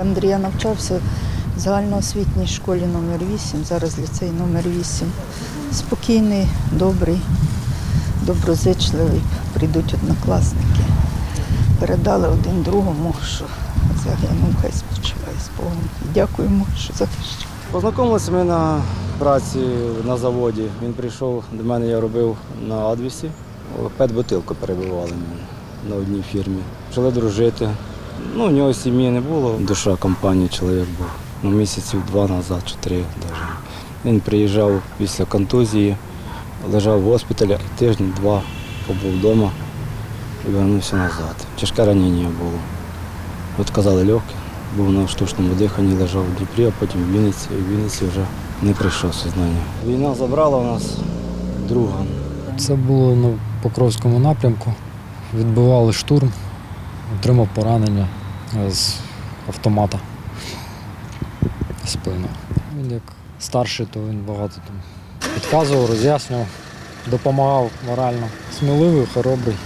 Андрія навчався в загальноосвітній школі номер 8 зараз ліцей номер 8 Спокійний, добрий, доброзичливий. Прийдуть однокласники. Передали один другому, що загинув, хай спочиває з Богом. Дякуємо, що захищав. Познайомилися ми на праці на заводі. Він прийшов до мене, я робив на Адвісі. Пет-бутилку перебивали мене на одній фірмі. Почали дружити. Ну, у нього сім'ї не було. Душа компанії чоловік був. Ну, місяців два назад, чи три навіть. Він приїжджав після контузії, лежав в госпіталі, тиждень-два побув вдома і вернувся назад. Тяжке ранення було. От казали легке, був на штучному диханні, лежав в Дніпрі, а потім в Вінниці, і в Вінниці вже не прийшов сознання. Війна забрала у нас друга. Це було на Покровському напрямку. Відбивали штурм, отримав поранення з автомата спину. Він як старший, то він багато там підказував, роз'яснював, допомагав морально. Сміливий, хоробрий.